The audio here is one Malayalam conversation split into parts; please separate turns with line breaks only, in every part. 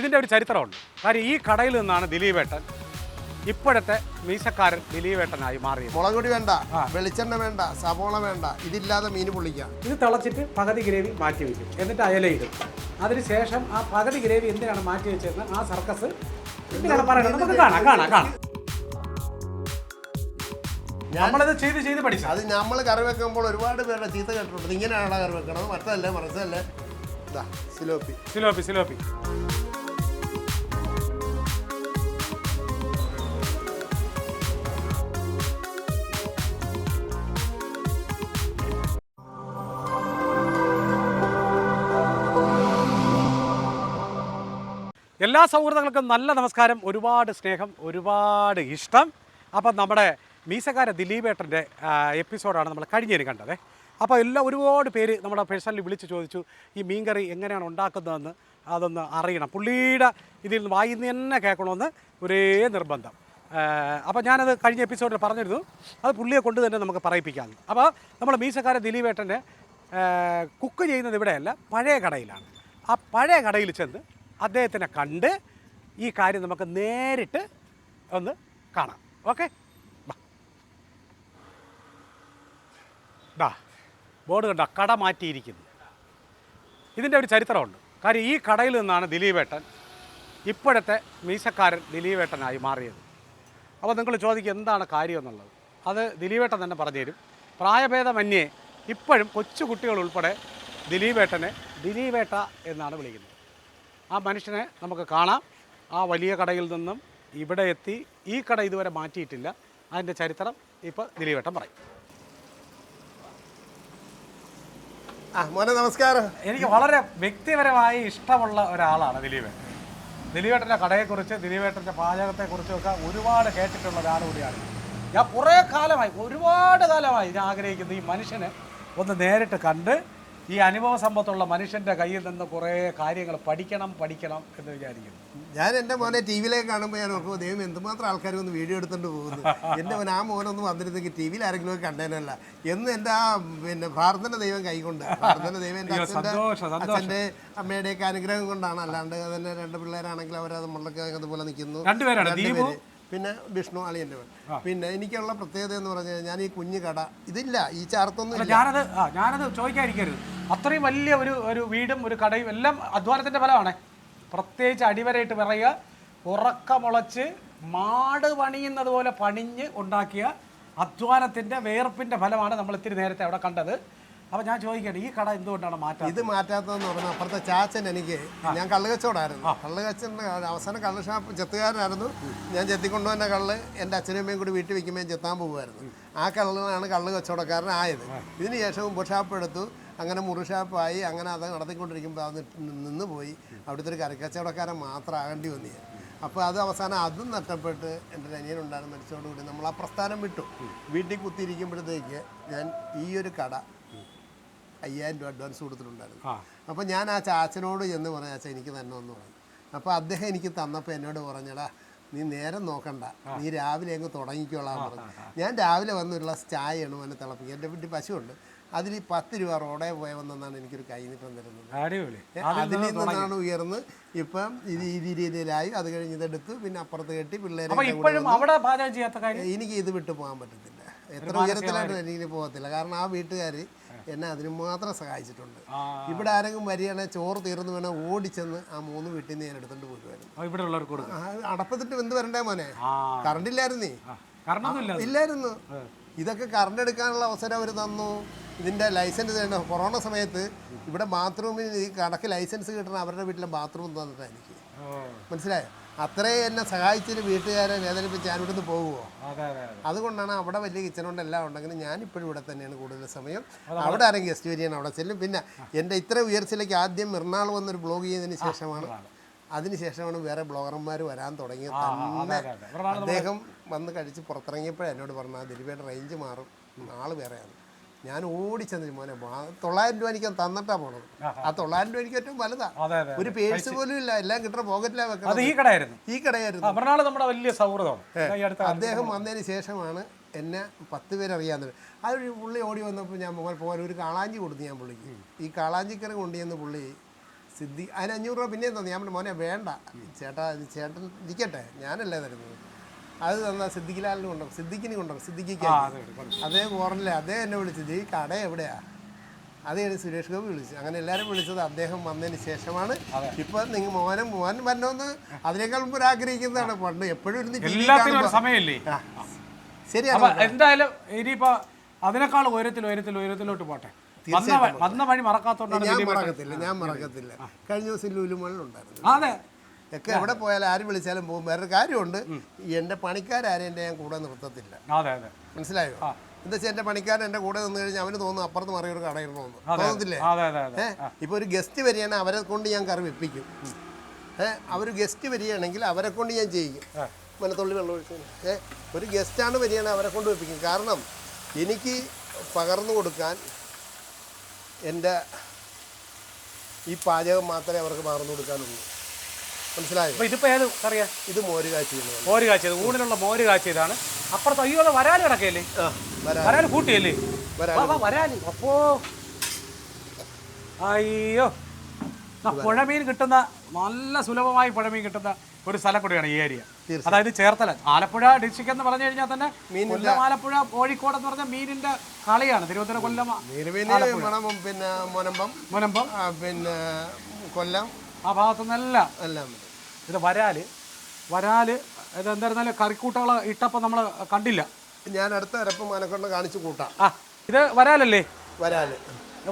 ഇതിന്റെ ഒരു ചരിത്രമുണ്ട്. കാര്യം ഈ കടയിൽ നിന്നാണ് ദിലീപേട്ടൻ ഇപ്പോഴത്തെ മീശക്കാരൻ ദിലീപേട്ടനായി മാറിയത്.
മുളക് പൊടി വേണ്ട വെളിച്ചെണ്ണ വേണ്ട സവോള വേണ്ട ഇതില്ലാതെ മീൻ പൊള്ളിക്കാം.
ഇത് തിളച്ചിട്ട് പകുതി ഗ്രേവി മാറ്റി വെച്ചു എന്നിട്ട് അയലയിടും അതിനുശേഷം ആ പകുതി ഗ്രേവി എന്തിനാണ് മാറ്റി വെച്ചതെന്ന് ആ സർക്കസ് എന്തിനാണ് പറയുന്നത്? നമുക്ക് കാണാം കാണാം കാണാം. നമ്മളിത് ചെയ്ത് ചെയ്ത് പഠിച്ചു.
അത് നമ്മൾ കറി വെക്കുമ്പോൾ ഒരുപാട് പേരുടെ ചീത്ത കേട്ടിട്ടുണ്ട്. ഇങ്ങനെയാണ് കറി വെക്കണത്? മറ്റതല്ലേ മറച്ചല്ലേ സിലോപ്പി.
സിലോപ്പി സിലോപ്പി. എല്ലാ സൗഹൃദങ്ങൾക്കും നല്ല നമസ്കാരം ഒരുപാട് സ്നേഹം ഒരുപാട് ഇഷ്ടം. അപ്പം നമ്മുടെ മീസക്കാര ദിലീപേട്ടന്റെ എപ്പിസോഡാണ് നമ്മൾ കഴിഞ്ഞതിന് കണ്ടത്. അപ്പോൾ എല്ലാം ഒരുപാട് പേര് നമ്മുടെ പേഴ്സണലി വിളിച്ച് ചോദിച്ചു ഈ മീൻകറി എങ്ങനെയാണ് ഉണ്ടാക്കുന്നതെന്ന് അതൊന്ന് അറിയണം. പുള്ളിയുടെ ഇതിൽ നിന്ന് വായിൽ തന്നെ കേൾക്കണമെന്ന് ഒരേ നിർബന്ധം. അപ്പോൾ ഞാനത് കഴിഞ്ഞ എപ്പിസോഡിൽ പറഞ്ഞിരുന്നു. അത് പുള്ളിയെ കൊണ്ട് തന്നെ നമുക്ക് പറയിപ്പിക്കാമെന്ന് അപ്പോൾ നമ്മുടെ മീസക്കാര ദിലീപേട്ടന്റെ കുക്ക് ചെയ്യുന്നത് ഇവിടെയല്ല പഴയ കടയിലാണ്. ആ പഴയ കടയിൽ ചെന്ന് അദ്ദേഹത്തിനെ കണ്ട് ഈ കാര്യം നമുക്ക് നേരിട്ട് ഒന്ന് കാണാം. ഓക്കെ? ഡാ ബോർഡ് കണ്ട? കട മാറ്റിയിരിക്കുന്നു. ഇതിന്റെ ഒരു ചരിത്രമുണ്ട്. കാര്യം ഈ കടയിൽ നിന്നാണ് ദിലീപേട്ടൻ ഇപ്പോഴത്തെ മീശക്കാരൻ ദിലീപേട്ടനായി മാറിയത്. അപ്പോൾ നിങ്ങൾ ചോദിക്കും എന്താണ് കാര്യം എന്നുള്ളത്? അത് ദിലീപേട്ടൻ തന്നെ പറഞ്ഞുതരും പ്രായഭേദമന്യേ ഇപ്പോഴും കൊച്ചു കുട്ടികൾ ഉൾപ്പെടെ ദിലീപേട്ടനെ ദിലീപേട്ട എന്നാണ് വിളിക്കുന്നത്. ആ മനുഷ്യനെ നമുക്ക് കാണാം. ആ വലിയ കടയിൽ നിന്നും ഇവിടെ എത്തി ഈ കട ഇതുവരെ മാറ്റിയിട്ടില്ല. അതിന്റെ ചരിത്രം ഇപ്പോൾ ദിലീപേട്ടൻ പറയും.
ആ മോനെ നമസ്കാരം.
എനിക്ക് വളരെ വ്യക്തിപരമായി ഇഷ്ടമുള്ള ഒരാളാണ് ദിലീപൻ ദിലീപേട്ടന്റെ കടയെക്കുറിച്ച് ദിലീപേട്ടന്റെ പാചകത്തെക്കുറിച്ചും ഒക്കെ ഒരുപാട് കേട്ടിട്ടുള്ള ഒരാൾ കൂടിയാണ്. ഞാൻ കുറേ കാലമായി ഒരുപാട് കാലമായി ഞാൻ ആഗ്രഹിക്കുന്നത് ഈ മനുഷ്യനെ ഒന്ന് നേരിട്ട് കണ്ട് ഈ അനുഭവ സമ്പത്തുള്ള മനുഷ്യന്റെ കയ്യിൽ നിന്ന് കുറേ കാര്യങ്ങൾ പഠിക്കണം പഠിക്കണം എന്ന് വിചാരിക്കുന്നു.
ഞാൻ എന്റെ മോനെ ടി വിയിലേക്ക് കാണുമ്പോൾ ഞാൻ ഓർക്കുമ്പോൾ ദൈവം എന്തുമാത്രം ആൾക്കാർ ഒന്ന് വീഡിയോ എടുത്തുകൊണ്ട് പോകുന്നു? എന്റെ മോൻ ആ മോനൊന്നും വന്നിരുന്നെങ്കിൽ ടി വിയിൽ ആരെങ്കിലും ഒക്കെ കണ്ടേനല്ല. എന്ന് എന്റെ ആ പിന്നെ പ്രാർത്ഥന ദൈവം കൈകൊണ്ട് പ്രാർത്ഥന ദൈവം
എന്റെ അച്ഛന്റെ.
അച്ഛന്റെ അമ്മയുടെയൊക്കെ അനുഗ്രഹം കൊണ്ടാണ്. അല്ലാണ്ട് തന്നെ രണ്ട് പിള്ളേരാണെങ്കിൽ അവരത് മുള്ളക്കതുപോലെ അതുപോലെ നിൽക്കുന്നു. പിന്നെ വിഷ്ണു അളിയന്റെ പിന്നെ എനിക്കുള്ള പ്രത്യേകത എന്ന് പറഞ്ഞു കഴിഞ്ഞാൽ ഞാൻ ഈ കുഞ്ഞു കട ഇതില്ല ഈ ചാർത്തൊന്നും
ഞാനത് ഞാനത് ചോദിക്കാതിരിക്കരുത്. അത്രയും വലിയ ഒരു ഒരു വീടും ഒരു കടയും എല്ലാം അധ്വാനത്തിന്റെ ഫലമാണ്. പ്രത്യേകിച്ച് അടിവരയിട്ട് പറയുക ഉറക്കമുളച്ച് മാട് പണിയുന്നത് പോലെ പണിഞ്ഞ് ഉണ്ടാക്കിയ അധ്വാനത്തിന്റെ വേർപ്പിന്റെ ഫലമാണ് നമ്മൾ ഇത്തിരി നേരത്തെ അവിടെ കണ്ടത്. അപ്പോൾ ഞാൻ ചോദിക്കട്ടെ ഈ കട എന്തുകൊണ്ടാണ് മാറ്റാ
ഇത് മാറ്റാത്തതെന്ന് പറഞ്ഞാൽ അപ്പുറത്തെ ചാച്ചൻ എനിക്ക് ഞാൻ കള്ളുകച്ചോടായിരുന്നു കള്ളുകച്ചന്റെ അവസാനം കള്ള് ഷാപ്പ് ചെത്തുകാരനായിരുന്നു. ഞാൻ ചെത്തിക്കൊണ്ടുവന്ന കള്ള് എന്റെ അച്ഛനും അമ്മയും കൂടി വീട്ടിൽ വെക്കുമ്പോൾ ചെത്താൻ പോകുമായിരുന്നു ആ കള്ളിനാണ് കള്ള് കച്ചവടക്കാരനായത് ഇതിന് ശേഷം ഷാപ്പ് എടുത്തു. അങ്ങനെ മുറി ഷാപ്പായി. അങ്ങനെ അത് നടത്തിക്കൊണ്ടിരിക്കുമ്പോൾ അത് നിന്ന് പോയി. അവിടുത്തെ ഒരു കരക്കച്ചവടക്കാരൻ മാത്രം ആകേണ്ടി വന്നു. അപ്പോൾ അത് അവസാനം അതും നഷ്ടപ്പെട്ട് എന്റെ അനിയനുണ്ടായിരുന്നു മരിച്ചോടുകൂടി നമ്മൾ ആ പ്രസ്ഥാനം വിട്ടു. വീട്ടിൽ കുത്തിയിരിക്കുമ്പോഴത്തേക്ക് ഞാൻ ഈ ഒരു കട അയ്യായിരം രൂപ അഡ്വാൻസ് കൊടുത്തിട്ടുണ്ടായിരുന്നു. അപ്പോൾ ഞാൻ ആ ചാച്ചനോട് എന്ന് പറഞ്ഞു ചാച്ച എനിക്ക് തന്നെ ഒന്ന് പറഞ്ഞു. അപ്പോൾ അദ്ദേഹം എനിക്ക് തന്നപ്പോൾ എന്നോട് പറഞ്ഞടാ നീ നേരം നോക്കണ്ട. നീ രാവിലെ അങ്ങ് തുടങ്ങിക്കോളാം പറഞ്ഞു. ഞാൻ രാവിലെ വന്ന് ഒരു ഗ്ലാസ് ചായയാണ് മോനെ തിളപ്പിക്കുക എന്റെ വീട്ടിൽ പശുവുണ്ട്. അതിൽ ഈ പത്ത് രൂപ റോഡേ പോയവെന്നാണ് എനിക്കൊരു കൈനീട്ടം തരുന്നത്. അതിൽ നിന്നാണ് ഉയർന്ന് ഇപ്പം ഇത് ഈ രീതിയിലായി. അത് കഴിഞ്ഞ് ഇതെടുത്ത് പിന്നെ അപ്പുറത്ത് കെട്ടി പിള്ളേരെ എനിക്ക് ഇത് വിട്ടു പോകാൻ പറ്റത്തില്ല. എത്ര ഉയരത്തിലായിട്ട് എനിക്ക് പോകത്തില്ല. കാരണം ആ വീട്ടുകാർ എന്നെ അതിന് മാത്രം സഹായിച്ചിട്ടുണ്ട്. ഇവിടെ ആരെങ്കിലും വരികയാണെങ്കിൽ ചോറ് തീർന്നു വേണേൽ ഓടിച്ചെന്ന് ആ മൂന്ന് വീട്ടിൽ നിന്ന് ഞാൻ എടുത്തോണ്ട് പോരുമായിരുന്നു
വരും ഇവിടെ ഉള്ളവർക്ക്
അടപ്പത്തിട്ട് എന്ത് വരണ്ടേ മോനെ?
കറണ്ടില്ലായിരുന്നേ
കറണ്ട് ഇല്ലായിരുന്നേ? ഇല്ലായിരുന്നു. ഇതൊക്കെ കറണ്ട് എടുക്കാനുള്ള അവസരം അവർ തന്നു. ഇതിന്റെ ലൈസൻസ് തന്നെ. കൊറോണ സമയത്ത് ഇവിടെ ബാത്റൂമിൽ ഈ കടക്ക് ലൈസൻസ് കിട്ടണ അവരുടെ വീട്ടിലെ ബാത്റൂം തന്നിട്ടാണ് എനിക്ക് മനസ്സിലായോ? അത്രയും എന്നെ സഹായിച്ചൊരു വീട്ടുകാരെ വേദനിപ്പിച്ച് ഞാൻ ഇവിടുന്ന് പോകുമോ
അതെ അതെ അതെ.
അതുകൊണ്ടാണ് അവിടെ വലിയ കിച്ചണുണ്ട് എല്ലാം ഉണ്ടെങ്കിലും ഞാൻ ഇപ്പോഴും ഇവിടെ തന്നെയാണ് കൂടുതൽ സമയം. അവിടെ ആരെങ്കിലും ഗസ്റ്റ് വരികയാണ് അവിടെ ചെല്ലും. പിന്നെ എന്റെ ഇത്ര ഉയർച്ചയിലേക്ക് ആദ്യം എറണാകുളം വന്നൊരു ബ്ലോഗ് ചെയ്തതിന് ശേഷമാണ് അതിനുശേഷമാണ് വേറെ ബ്ലോഗർമാർ വരാൻ തുടങ്ങിയത്. തന്നെ
അതെ അതെ
അദ്ദേഹം വന്ന് കഴിച്ച് പുറത്തിറങ്ങിയപ്പോഴേ എന്നോട് പറഞ്ഞു ദിലീപയുടെ റേഞ്ച് മാറും. ആൾ വേറെയാണ്. ഞാൻ ഓടിച്ചെന്നു മോനെ തൊള്ളായിരം രൂപ എനിക്ക് തന്നിട്ടാ പോണത്. ആ തൊള്ളായിരം രൂപ എനിക്ക് ഏറ്റവും വലുതാ.
അതെ അതെ
ഒരു പേഴ്സ് പോലും ഇല്ല എല്ലാം കിട്ടുന്ന പോക്കറ്റിലാ
അത്
വെക്കണം
ഈ കടയായിരുന്നു.
ഈ കടയായിരുന്നു.
നമ്മുടെ വലിയ സൗഹൃദമാണ്. അടുത്ത
അദ്ദേഹം വന്നതിന് ശേഷമാണ് എന്നെ പത്ത് പേരറിയാവുന്നത് ആ ഒരു പുള്ളി ഓടി വന്നപ്പോൾ ഞാൻ മോൻ പോകാൻ ഒരു കാളാഞ്ചി കൊടുത്തു ഞാൻ പുള്ളിക്ക്. ഈ കാളാഞ്ചിക്കറി കൊണ്ടുചെന്ന് പുള്ളി സിദ്ധി അതിന് അഞ്ഞൂറ് രൂപ പിന്നെയും തന്നു. ഞാൻ മോനെ വേണ്ട. ചേട്ടാ ഇത് ചേട്ടൻ ഇരിക്കട്ടെ. ഞാനല്ലേ തരുന്നത്. അത് തന്ന സിദ്ദിഖിലാലിന് കൊണ്ടുപോകും സിദ്ദിഖിന് കൊണ്ടുപോകും സിദ്ദിഖിക്ക്
ആ അതെ കൊടുക്കും.
അതേ എന്നെ വിളിച്ചത് ഈ കട എവിടെയാ? അത് കഴിഞ്ഞ് സുരേഷ് ഗോപി വിളിച്ചു. അങ്ങനെ എല്ലാവരും വിളിച്ചത് അദ്ദേഹം വന്നതിന് ശേഷമാണ്. ഇപ്പൊ നിങ്ങൾ മോനും മോൻ വരണമെന്ന് അതിനേക്കാൾ മുമ്പ് ആഗ്രഹിക്കുന്നതാണ് പണ്ട് എപ്പോഴും ഇരുന്ന്
സമയമില്ലേ
ശരിയാണ്
എന്തായാലും ഇനിയിപ്പോ അതിനേക്കാൾ ഉയരത്തിൽ ഉയരത്തിൽ ഉയരത്തിലോട്ട് പോട്ടെ. വന്ന വഴി മറക്കാത്തോണ്ടാണ്
ഞാൻ മറക്കത്തില്ല ഞാൻ മറക്കത്തില്ല. കഴിഞ്ഞ ദിവസം ലുലുമണിലുണ്ടായിരുന്നു
ഉണ്ടായിരുന്നു. അതെ.
ഒക്കെ എവിടെ പോയാലും ആര് വിളിച്ചാലും പോകും. വേറൊരു കാര്യമുണ്ട് എന്റെ പണിക്കാരും എന്റെ ഞാൻ കൂടെ നിർത്തത്തില്ല. മനസ്സിലായോ? എന്താ വെച്ചാൽ എന്റെ പണിക്കാരൻ എന്റെ കൂടെ നിന്ന് കഴിഞ്ഞാൽ അവന് തോന്നുന്നു അപ്പുറത്ത് മറിയൊരു
കടയിരുന്നു
തോന്നത്തില്ലേ?
അതെ
ഏഹ് ഇപ്പൊ ഒരു ഗസ്റ്റ് വരികയാണ് അവരെ കൊണ്ട് ഞാൻ കറി വെപ്പിക്കും. ഏഹ് അവർ ഗസ്റ്റ് വരികയാണെങ്കിൽ അവരെ കൊണ്ട് ഞാൻ ചെയ്യും. മനത്തുള്ളി വെള്ളം ഒഴിച്ചു ഏഹ് ഒരു ഗസ്റ്റാണ് വരികയാണ് അവരെ കൊണ്ട് വെപ്പിക്കും. കാരണം എനിക്ക് പകർന്നു കൊടുക്കാൻ എന്റെ ഈ പാചകം മാത്രമേ അവർക്ക് മാർന്നു കൊടുക്കാനുള്ളൂ. മനസ്സിലായോ?
ഇതിപ്പോ ഏത് കറിയാ?
ഇത് മോര് കാച്ചിയുന്നത്
മോര് കാച്ചിയത്. ഊണിലുള്ള മോര് കാച്ചിയതാണ്. അപ്പുറത്ത് അയ്യോ വരാൽ കിടക്കല്ലേ
ആ വരാ
വരാൽ കൂട്ടിയല്ലേ?
വരാൽ.
വാ, വാ, വരാൽ. അപ്പോ അയ്യോ. പുഴമീൻ കിട്ടുന്ന നല്ല സുലഭമായി പുഴമീൻ കിട്ടുന്ന ഒരു സ്ഥലം കൂടിയാണ് ഈ ഏരിയ. അതായത് ചേർത്തല. ആലപ്പുഴ ഡിസ്ട്രിക്ട് എന്ന് പറഞ്ഞു കഴിഞ്ഞാൽ തന്നെ കൊല്ലം ആലപ്പുഴ കോഴിക്കോട് എന്ന് പറഞ്ഞ മീനിന്റെ കളിയാണ്. തിരുവനന്തപുരം കൊല്ലം
പിന്നെ മുനമ്പം. പിന്നെ കൊല്ലം.
ആ ഭാഗത്തുനിന്നെല്ലാം
എല്ലാം.
ഇത് വരാൽ. വരാൽ ഇത് എന്തായിരുന്നാലും കറിക്കൂട്ടകൾ ഇട്ടപ്പോൾ നമ്മൾ കണ്ടില്ല.
ഞാൻ അടുത്ത അരപ്പ് മനക്കൊണ്ട് കാണിച്ചു കൂട്ടാം.
ആ ഇത് വരാലല്ലേ?
വരാൽ.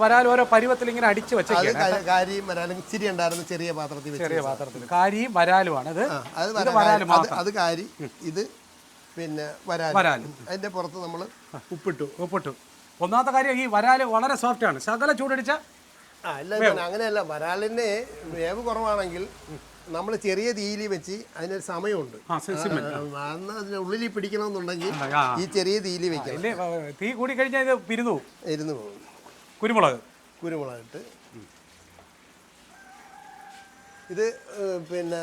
വരാൽ ഓരോ പരുവത്തിൽ ഇങ്ങനെ അടിച്ചു
അത്
വെച്ചേക്കാണ്
കാരിയും വരാലും ഇച്ചിരി ഉണ്ടായിരുന്നു ചെറിയ പാത്രത്തിൽ
ചെറിയ പാത്രത്തിൽ. കാരിയും വരാലുമാണ്.
അത്
ഇത് വരാൽ
അത് അത് കാരി ഇത് പിന്നെ വരാൽ.
വരാൽ.
അതിന്റെ പുറത്ത് നമ്മൾ ഉപ്പിട്ടു.
ഉപ്പിട്ടു. ഒന്നാമത്തെ കാര്യം ഈ വരാൽ വളരെ സോഫ്റ്റ് ആണ്. സകല ചൂടടിച്ച
അല്ല അങ്ങനെയല്ല. വരാലിന് വേവ് കുറവാണെങ്കിൽ നമ്മൾ ചെറിയ തീയിൽ വെച്ച് അതിനൊരു സമയമുണ്ട്. അന്ന് അതിന് ഉള്ളിൽ പിടിക്കണമെന്നുണ്ടെങ്കിൽ. ഈ ചെറിയ തീയിൽ
വെക്കാം തീ കൂടി കഴിഞ്ഞാൽ ഇത് പിരുന്നു.
ഇരുന്ന് പോകും
കുരുമുളക്.
കുരുമുളക് ഇട്ട് ഇത് പിന്നെ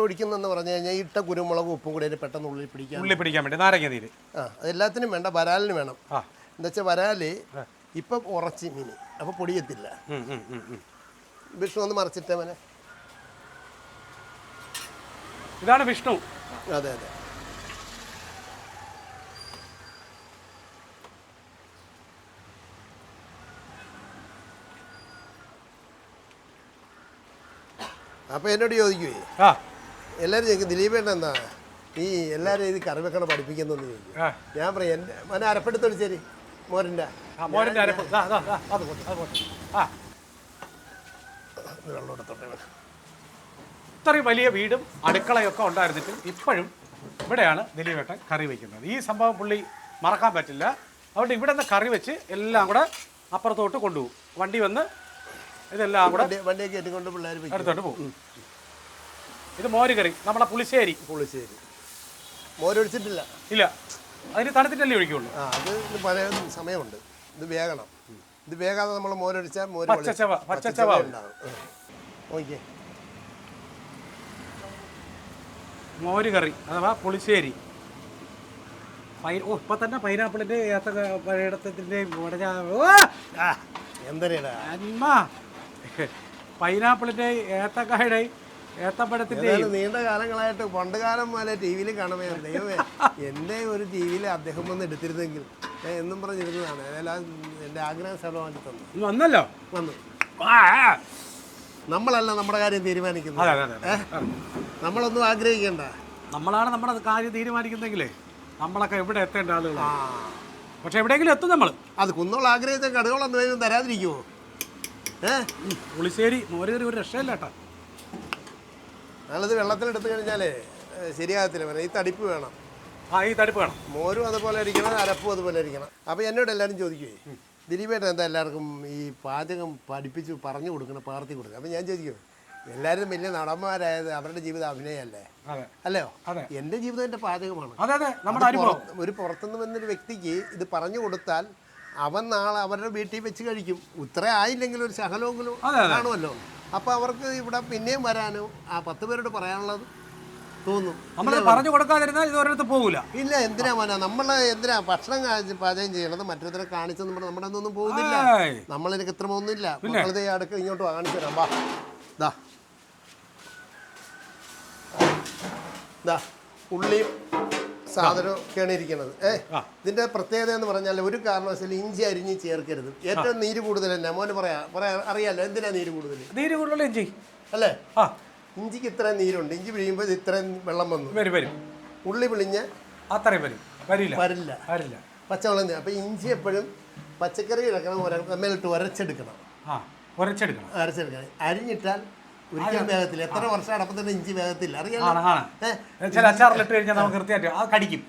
ഒഴിക്കുന്നതെന്ന് പറഞ്ഞു കഴിഞ്ഞാൽ ഇട്ട കുരുമുളകും ഉപ്പും കൂടി അതിന് പെട്ടെന്ന് ഉള്ളിൽ പിടിക്കാൻ
ഉള്ളി പിടിക്കാൻ വേണ്ടി നാരങ്ങ നീര്.
ആ അതെല്ലാത്തിനും വേണ്ട വരാലിന് വേണം. എന്താ വെച്ചാൽ വരാൽ ഇപ്പം ഉറച്ച് മീൻ അപ്പോൾ പൊടിയത്തില്ല. വിഷ്ണു ഒന്ന് മറിച്ചിട്ടേ മനെ.
ഇതാണ് വിഷ്ണു.
അതെ അതെ. അപ്പോൾ എന്നോട് ചോദിക്കുവേ?
ആ.
എല്ലാവരും ചോദിക്കും ദിലീപേട്ടൻ എന്താ? നീ എല്ലാവരും ഇത് കറി വെക്കണം പഠിപ്പിക്കുന്നെന്ന് ചോദിക്കും. ഞാൻ പറയാം എന്റെ മനെ അരപ്പെടുത്തോട് ശരി മോരന്റെ
ആ, അരപ്പ്. അത്
വെള്ളം എടുത്തോട്ടെ
ഇത്രയും വലിയ വീടും അടുക്കളയൊക്കെ ഉണ്ടായിരുന്നിട്ടും ഇപ്പോഴും ഇവിടെയാണ് ദിലീപേട്ടൻ കറി വയ്ക്കുന്നത് ഈ സംഭവം പുള്ളി മറക്കാൻ പറ്റില്ല. അതുകൊണ്ട് ഇവിടെ നിന്ന് കറി വെച്ച് എല്ലാം കൂടെ അപ്പുറത്തോട്ട് കൊണ്ടുപോകും. വണ്ടി വന്ന് ഇതെല്ലാം കൂടെ
വണ്ടി വണ്ടിയൊക്കെ ഏറ്റിക്കൊണ്ട് പിള്ളേർ
അടുത്തോട്ട് പോകും. ഇത് മോര് കറി നമ്മളെ പുളിശ്ശേരി.
പുളിശ്ശേരി. മോരൊഴിച്ചിട്ടില്ല.
ഇല്ല. അതിന് തണുത്തിട്ടല്ലേ ഒഴിക്കുള്ളൂ.
ആ അത് പഴയ സമയമുണ്ട്. ഇത് വേഗണം ഇത് വേഗാതെ നമ്മൾ മോരൊഴിച്ചാൽ മോര്
പച്ചച്ചവ, പച്ചച്ചവ
ഉണ്ടാവും. ഓക്കെ
മോര് കറി അഥവാ പുളിശ്ശേരി. പൈ ഓ ഇപ്പം തന്നെ പൈനാപ്പിളിന്റെ ഏത്ത പഴയടത്തിന്റെയും
ആ
അമ്മ! പൈനാപ്പിളിന്റെ ഏത്തക്കായുടെ ഏത്തപ്പഴത്തിന്റെ
ഏതായാലും നീണ്ട കാലങ്ങളായിട്ട് പണ്ട് കാലം മുതലേ ടി വിയിൽ കാണുമേ ദൈവമേ എന്റെ ഒരു ടി വിയിൽ അദ്ദേഹം വന്ന് എടുത്തിരുന്നെങ്കിൽ എന്നും പറഞ്ഞിരുന്നതാണ്. എന്റെ എന്റെ ആഗ്രഹം സ്ഥലമാക്കി തന്നു.
വന്നല്ലോ?
വന്നു. നമ്മളല്ല നമ്മുടെ കാര്യം തീരുമാനിക്കുന്നത്? നമ്മളൊന്നും ആഗ്രഹിക്കണ്ട.
നമ്മളാണ് നമ്മുടെ കാര്യം തീരുമാനിക്കുന്നെങ്കിലേ നമ്മളൊക്കെ എവിടെ എത്തേണ്ട ആളുകളാണ്. പക്ഷെ എവിടെയെങ്കിലും എത്തും നമ്മൾ
അത് കുന്നുള്ള ആഗ്രഹിച്ച കടുകളൊന്നും തരാതിരിക്കുമോ
പുളിശ്ശേരി മോരുകറി ഒരു രക്ഷയില്ല നല്ലത്
ഞങ്ങളിത് വെള്ളത്തിലെടുത്ത് കഴിഞ്ഞാലേ ശരിയാകത്തില്ല. പറയാം ഈ തടിപ്പ് വേണം.
ആ ഈ തടിപ്പ് വേണം.
മോരും അതുപോലെ ഇരിക്കണം അരപ്പും അതുപോലെ ഇരിക്കണം. അപ്പോൾ എന്നോട് എല്ലാവരും ചോദിക്കുവേ ദിലീപേട്ടൻ എന്താ എല്ലാവർക്കും ഈ പാചകം പഠിപ്പിച്ച് പറഞ്ഞു കൊടുക്കണം പകർത്തി കൊടുക്കണം അപ്പോൾ ഞാൻ ചോദിക്കും എല്ലാവരും വലിയ നടന്മാരായത് അവരുടെ ജീവിതം അഭിനയമല്ലേ അല്ലയോ. എന്റെ ജീവിതം എന്റെ പാചകമാണ്. ഒരു പുറത്തുനിന്ന് വന്നൊരു വ്യക്തിക്ക് ഇത് പറഞ്ഞു കൊടുത്താൽ അവൻ നാളെ അവരുടെ വീട്ടിൽ വെച്ച് കഴിക്കും. ഉത്ര ആയില്ലെങ്കിൽ ഒരു ശകലമെങ്കിലും. കാണുമല്ലോ. അപ്പോൾ അവർക്ക് ഇവിടെ പിന്നെയും വരാനോ ആ പത്ത് പേരോട് പറയാനുള്ളത് തോന്നും.
നമ്മൾ പറഞ്ഞു കൊടുക്കാതിരുന്നാൽ ഇത് ഒരിടത്ത് പോകൂല.
ഇല്ല എന്തിനാ മോനെ? നമ്മൾ എന്തിനാ ഭക്ഷണം പാചകം ചെയ്യണത്? മറ്റൊരുത്തരെ കാണിച്ചെന്ന് പറഞ്ഞാൽ നമ്മുടെ ഒന്നും പോകുന്നില്ല.
ഏയ്.
നമ്മളിന് കൃത്രിമൊന്നുമില്ല മക്കളിത് അടുക്ക ഇങ്ങോട്ട് കാണിച്ചു തരാം. വാ. ദാ. ദാ. ഉള്ളിയും സാധനവും ഒക്കെയാണ് ഇരിക്കുന്നത്
ഏഹ്
ഇതിന്റെ പ്രത്യേകത എന്ന് പറഞ്ഞാൽ ഒരു കാരണവശാലും ഇഞ്ചി അരിഞ്ഞ് ചേർക്കരുത്. ഏറ്റവും നീര് കൂടുതൽ തന്നെ. മോന് പറയാ പറയാ അറിയാലോ എന്തിനാ നീര് കൂടുതൽ
നീര് കൂടുതൽ ഇഞ്ചി.
അല്ലേ? ഇഞ്ചിക്ക് ഇത്രയും നീരുണ്ട്. ഇഞ്ചി പിഴിയുമ്പോൾ ഇത് ഇത്രയും വെള്ളം വന്നു.
വരും വരും.
ഉള്ളി പിളിഞ്ഞ്
അത്രയും വരും. വരില്ല.
വരില്ല.
വരില്ല.
പച്ചവെള്ളം അപ്പൊ ഇഞ്ചി എപ്പോഴും പച്ചക്കറി ഇടക്കണം ഒരമ്മയിലിട്ട് ഉരച്ചെടുക്കണം
ആ ഉരച്ചെടുക്കണം
അരച്ചെടുക്കണം അരിഞ്ഞിട്ടാൽ ഒരിക്കലും വേഗത്തില്ല എത്ര വർഷം അടപ്പത്തിന്റെ ഇഞ്ചി വേഗത്തിൽ?
ചില അച്ചാറിലിട്ട് കഴിഞ്ഞാൽ നമുക്ക് കൃത്യമായിട്ട് അത് കടിക്കും.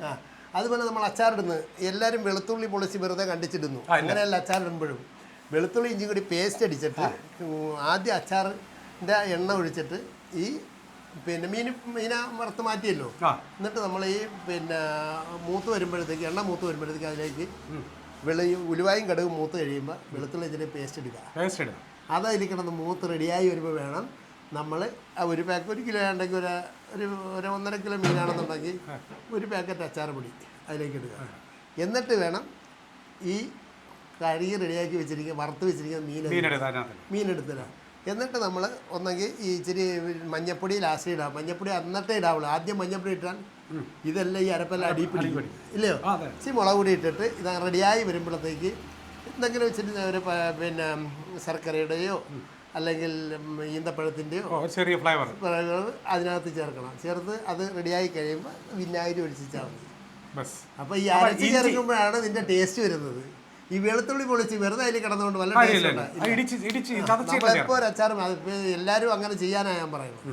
അതുപോലെ നമ്മൾ അച്ചാറിടുന്നത് എല്ലാവരും വെളുത്തുള്ളി പൊളിച്ച് വെറുതെ കണ്ടിച്ചിടുന്നു. അങ്ങനെയല്ല അച്ചാറിടുമ്പോഴും. വെളുത്തുള്ളി ഇഞ്ചി കൂടി പേസ്റ്റ് അടിച്ചിട്ട് ആദ്യം അച്ചാറിന്റെ എണ്ണ ഒഴിച്ചിട്ട് ഈ പിന്നെ മീൻ മീന വറുത്ത് മാറ്റിയല്ലോ. എന്നിട്ട് നമ്മൾ ഈ പിന്നെ മൂത്ത് വരുമ്പോഴത്തേക്ക് എണ്ണ മൂത്ത് വരുമ്പോഴത്തേക്ക് അതിലേക്ക് വെളി ഉലുവായും കടുകും മൂത്ത് കഴിയുമ്പോൾ വെളുത്തുള്ളി ഇഞ്ചിന്റെ പേസ്റ്റ് എടുക്കുക
പേസ്റ്റ് ഇടുക.
അതായിരിക്കണം മൂത്ത് റെഡിയായി വരുമ്പോൾ വേണം നമ്മൾ ഒരു പാക്ക് ഒരു കിലോ ഉണ്ടെങ്കിൽ ഒരു ഒരു ഒരു ഒന്നര കിലോ മീനാണെന്നുണ്ടെങ്കിൽ ഒരു പാക്കറ്റ് അച്ചാർ പൊടി അതിലേക്ക് ഇടുക. എന്നിട്ട് വേണം ഈ കഴുകി റെഡിയാക്കി വെച്ചിരിക്കുക വറുത്ത് വെച്ചിരിക്കുന്ന മീൻ മീനെടുത്തിടാം എന്നിട്ട് നമ്മൾ ഒന്നെങ്കിൽ ഈ ഇച്ചിരി മഞ്ഞപ്പൊടി ലാസ്റ്റ് ഇടാം. മഞ്ഞപ്പൊടി അന്നത്തെ ഇടാവുള്ളൂ. ആദ്യം മഞ്ഞപ്പൊടി ഇട്ടാൽ ഇതെല്ലാം ഈ അരപ്പെല്ലാം അടി പിടിക്കും ഇല്ലയോ? ഇച്ചിരി മുളക് പൊടി ഇട്ടിട്ട് ഇത് റെഡിയായി വരുമ്പോഴത്തേക്ക് എന്തെങ്കിലും വെച്ചിട്ട് ഒരു പിന്നെ ശർക്കരയുടെയോ അല്ലെങ്കിൽ
ഈന്തപ്പഴത്തിന്റെയോ ചെറിയ ഫ്ലേവർ.
അതിനകത്ത് ചേർക്കണം. ചേർത്ത് അത് റെഡിയായി കഴിയുമ്പോൾ വിനാഗിരി ഒഴിച്ചാൽ മതി.
ബസ്.
അപ്പോൾ ഈ അരച്ച് ചേർക്കുമ്പോഴാണ് ഇതിന്റെ ടേസ്റ്റ് വരുന്നത്. ഈ വെളുത്തുള്ളി പൊളിച്ച് വെറുതെ അതിൽ കിടന്നുകൊണ്ട് വല്ല ടേസ്റ്റ്
ചതച്ചിട്ട്
നമ്മളെപ്പോൾ ഒരു ഇപ്പൊ എല്ലാവരും അങ്ങനെ ചെയ്യാനാണ് ഞാൻ പറയുന്നത്.